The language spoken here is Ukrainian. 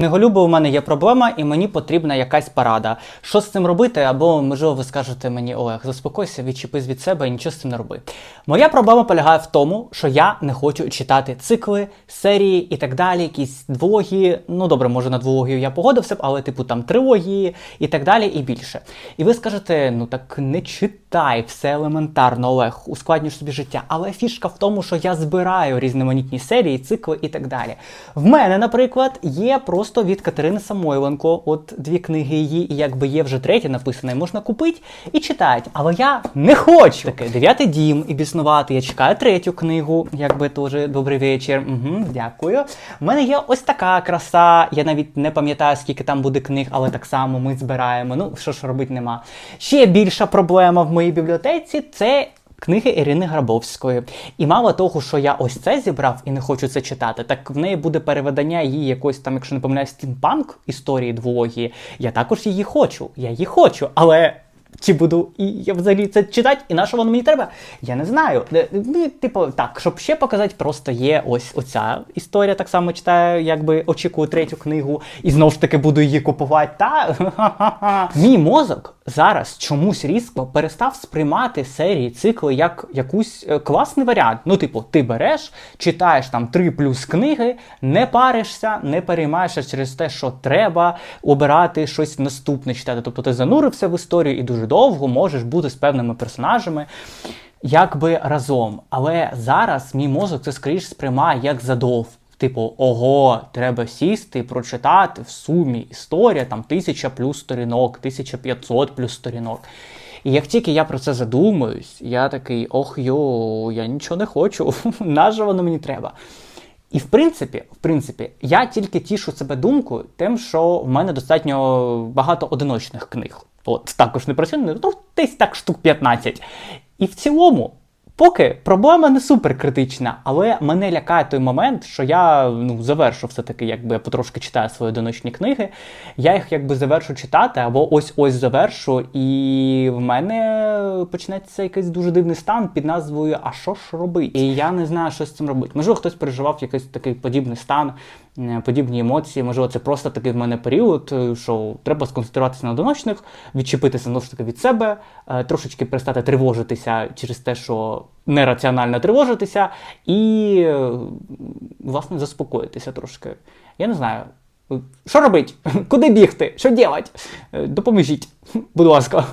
Книголюбо у мене є проблема, і мені потрібна якась порада. Що з цим робити? Або, можливо, ви скажете мені, Олег, заспокойся, відчепись від себе і нічого з цим не роби. Моя проблема полягає в тому, що я не хочу читати цикли, серії і так далі, якісь двології. Ну добре, може на двологію я погодився б, але типу там трилогії і так далі, і більше. І ви скажете, ну так не читай, все елементарно, Олег, ускладнюєш собі життя. Але фішка в тому, що я збираю різноманітні серії, цикли і так далі. В мене, наприклад, є просто від Катерини Самойленко, от дві книги її, і якби є вже третя написана, і можна купити і читати. Але я не хочу. Таке дев'ятий дім і біснувати. Я чекаю третю книгу, якби теж добрий вечір. Угу, дякую. У мене є ось така краса. Я навіть не пам'ятаю, скільки там буде книг, але так само ми збираємо. Ну, що ж робити нема. Ще більша проблема в моїй бібліотеці це. Книги Ірини Грабовської. І мало того, що я ось це зібрав і не хочу це читати, так в неї буде переведення її якось там, якщо не помиляюсь, стімпанк історії двології. Я також її хочу. Я її хочу, але. Чи буду і я взагалі це читати, і на що воно мені треба? Я не знаю. Е, Ну, типу, так, щоб ще показати, просто є ось оця історія. Так само читаю, якби очікую третю книгу, і знову ж таки буду її купувати. Та мій мозок зараз чомусь різко перестав сприймати серії, цикли як якусь е, класний варіант. Ну, типу, ти береш, читаєш там три плюс книги, не паришся, не переймаєшся через те, що треба обирати щось наступне читати. Тобто ти занурився в історію і дуже довго можеш бути з певними персонажами. Якби разом, але зараз мій мозок це скоріш сприймає як задов. Типу, ого, треба сісти прочитати в сумі історія там тисяча плюс сторінок, 1500 плюс сторінок. І як тільки я про це задумуюсь, я такий ох йо, я нічого не хочу, наже воно мені треба. І в принципі, в принципі, я тільки тішу себе думкою, тим, що в мене достатньо багато одиночних книг. От також не працює, ну десь так штук 15. І в цілому, поки проблема не супер критична, але мене лякає той момент, що я ну, завершу все-таки, якби я потрошки читаю свої одиночні книги. Я їх якби завершу читати, або ось-ось завершу, і в мене почнеться якийсь дуже дивний стан під назвою А що ж робити? І я не знаю, що з цим робити. Можливо, хтось переживав якийсь такий подібний стан, подібні емоції. Можливо, це просто такий в мене період, е, що треба сконцентруватися на одиночних, відчепитися знову ж таки від себе, е, трошечки перестати тривожитися через те, що нераціонально тривожитися, і е, власне заспокоїтися трошки. Я не знаю. Що робити? Куди бігти? Що робити? Допоможіть, будь ласка.